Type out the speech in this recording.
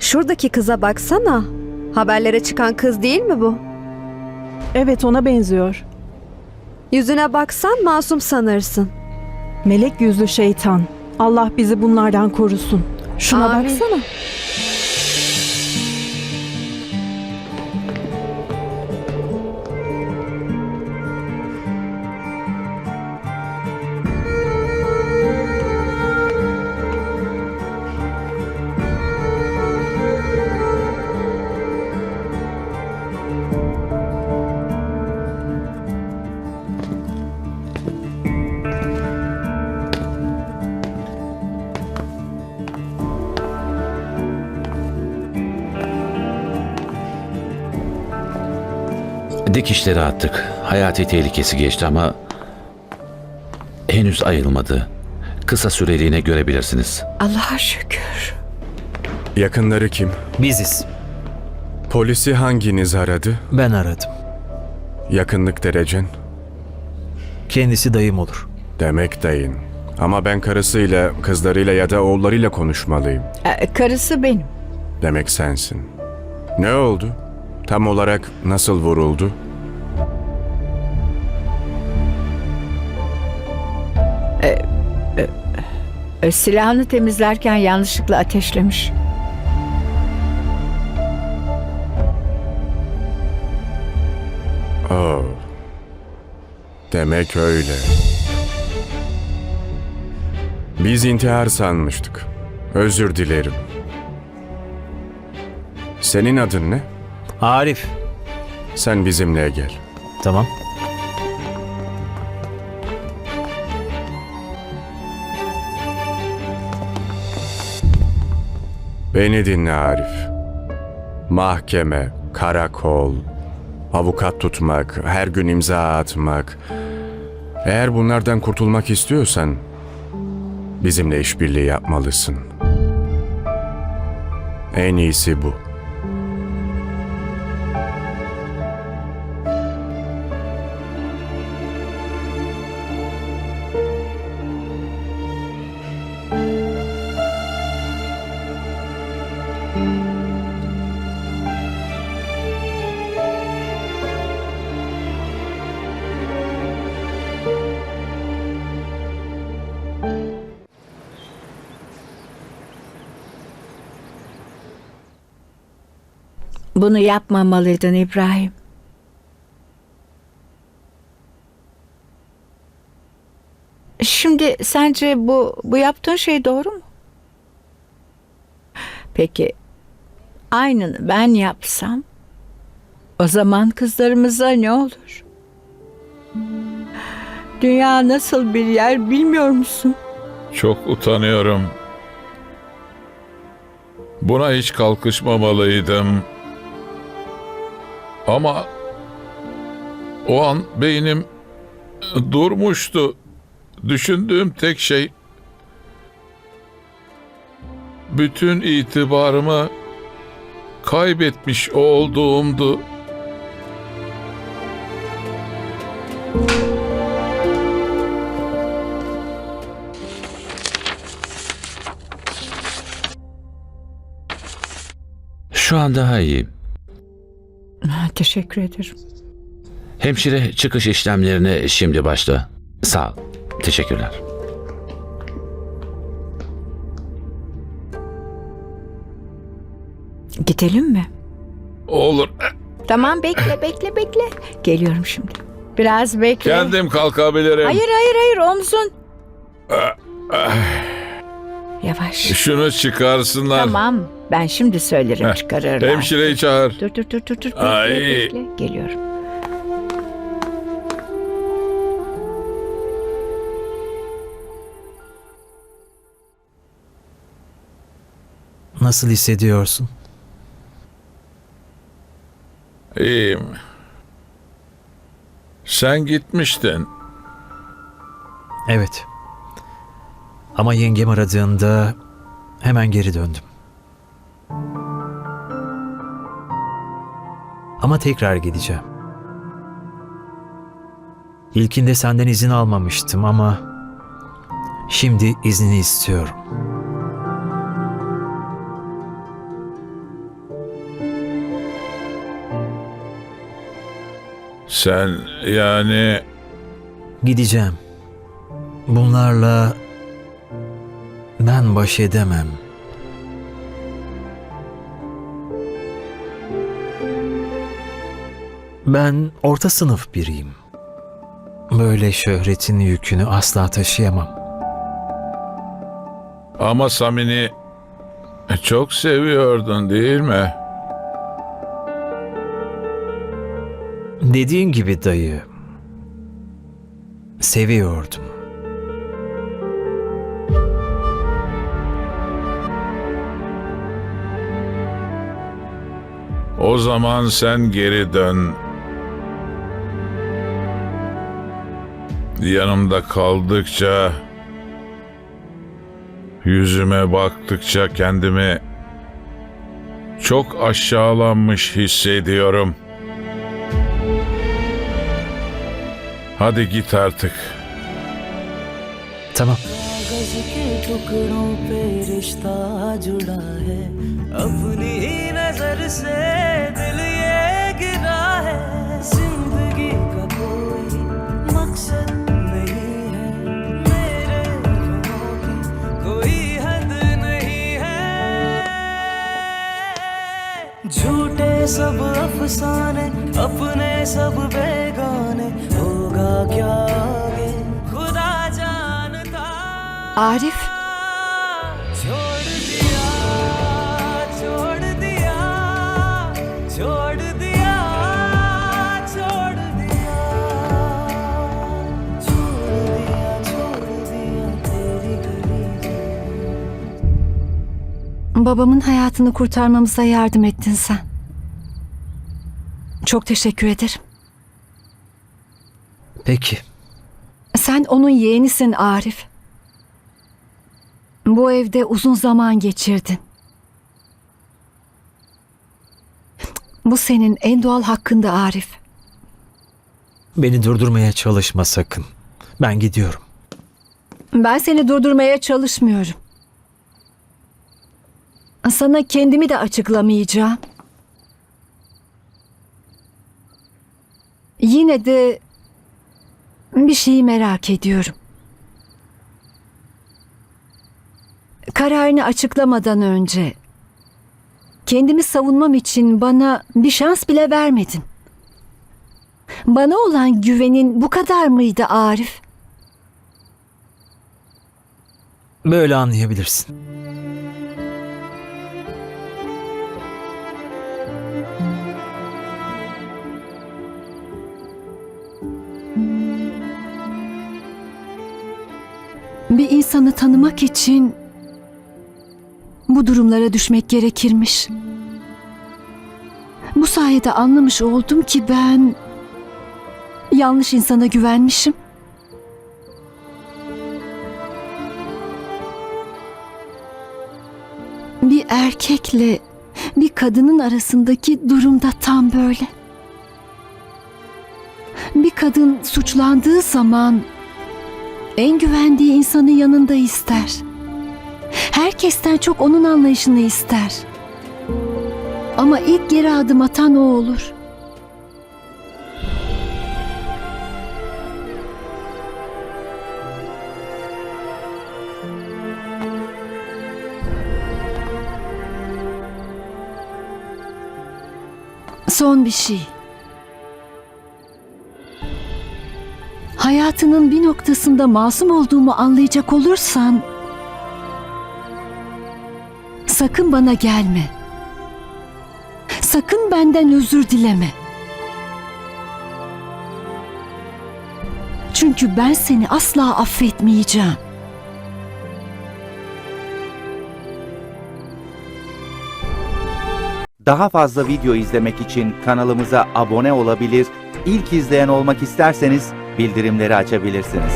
Şuradaki kıza baksana. Haberlere çıkan kız değil mi bu? Evet ona benziyor. Yüzüne baksan masum sanırsın. Melek yüzlü şeytan. Allah bizi bunlardan korusun. Şuna Amin. baksana. Dikişleri attık. Hayati tehlikesi geçti ama henüz ayılmadı. Kısa süreliğine görebilirsiniz. Allah'a şükür. Yakınları kim? Biziz. Polisi hanginiz aradı? Ben aradım. Yakınlık derecen? Kendisi dayım olur. Demek dayın. Ama ben karısıyla, kızlarıyla ya da oğullarıyla konuşmalıyım. Ee, karısı benim. Demek sensin. Ne oldu? Tam olarak nasıl vuruldu? Ee, silahını temizlerken yanlışlıkla ateşlemiş. Oh. Demek öyle. Biz intihar sanmıştık. Özür dilerim. Senin adın ne? Arif. Sen bizimle gel. Tamam. Beni dinle Arif. Mahkeme, karakol, avukat tutmak, her gün imza atmak. Eğer bunlardan kurtulmak istiyorsan bizimle işbirliği yapmalısın. En iyisi bu. Bunu yapmamalıydın İbrahim. Şimdi sence bu bu yaptığın şey doğru mu? Peki aynını ben yapsam o zaman kızlarımıza ne olur? Dünya nasıl bir yer bilmiyor musun? Çok utanıyorum. Buna hiç kalkışmamalıydım. Ama o an beynim durmuştu. Düşündüğüm tek şey bütün itibarımı kaybetmiş olduğumdu. Şu an daha iyi. Teşekkür ederim. Hemşire çıkış işlemlerine şimdi başla. Sağ ol. Teşekkürler. Gidelim mi? Olur. Tamam bekle bekle bekle. Geliyorum şimdi. Biraz bekle. Kendim kalkabilirim. Hayır hayır hayır omzun. Yavaş. Şunu çıkarsınlar. Tamam. Ben şimdi söylerim Heh, çıkarırlar. Hemşireyi çağır. Dur dur dur dur dur. Bekle, Ay. bekle. Geliyorum. Nasıl hissediyorsun? İyiyim. Sen gitmiştin. Evet. Ama yengem aradığında hemen geri döndüm. Ama tekrar gideceğim. İlkinde senden izin almamıştım ama şimdi iznini istiyorum. Sen yani... Gideceğim. Bunlarla ben baş edemem.'' Ben orta sınıf biriyim. Böyle şöhretin yükünü asla taşıyamam. ama Samin'i çok seviyordun değil mi? Dediğin gibi dayı. Seviyordum. O zaman sen geri dön. Yanımda kaldıkça, yüzüme baktıkça kendimi çok aşağılanmış hissediyorum. Hadi git artık. Tamam. कागज के टुकड़ों पे रिश्ता जुड़ा है अपनी ही नजर से दिल ये गिरा है सब अफसाने अपने सब बेगाने होगा क्या आगे खुदा जानता Arif, छोड़ दिया छोड़ दिया छोड़ दिया छोड़ दिया छोड़ दिया छोड़ दिया तेरी गली babamın hayatını kurtarmamıza yardım ettin sen. Çok teşekkür ederim. Peki. Sen onun yeğenisin Arif. Bu evde uzun zaman geçirdin. Bu senin en doğal hakkında Arif. Beni durdurmaya çalışma sakın. Ben gidiyorum. Ben seni durdurmaya çalışmıyorum. Sana kendimi de açıklamayacağım. Yine de bir şeyi merak ediyorum. Kararını açıklamadan önce kendimi savunmam için bana bir şans bile vermedin. Bana olan güvenin bu kadar mıydı Arif? Böyle anlayabilirsin. Bir insanı tanımak için bu durumlara düşmek gerekirmiş. Bu sayede anlamış oldum ki ben yanlış insana güvenmişim. Bir erkekle bir kadının arasındaki durumda tam böyle. Bir kadın suçlandığı zaman en güvendiği insanı yanında ister. Herkesten çok onun anlayışını ister. Ama ilk geri adım atan o olur. Son bir şey. Hayatının bir noktasında masum olduğumu anlayacak olursan sakın bana gelme. Sakın benden özür dileme. Çünkü ben seni asla affetmeyeceğim. Daha fazla video izlemek için kanalımıza abone olabilir, ilk izleyen olmak isterseniz bildirimleri açabilirsiniz.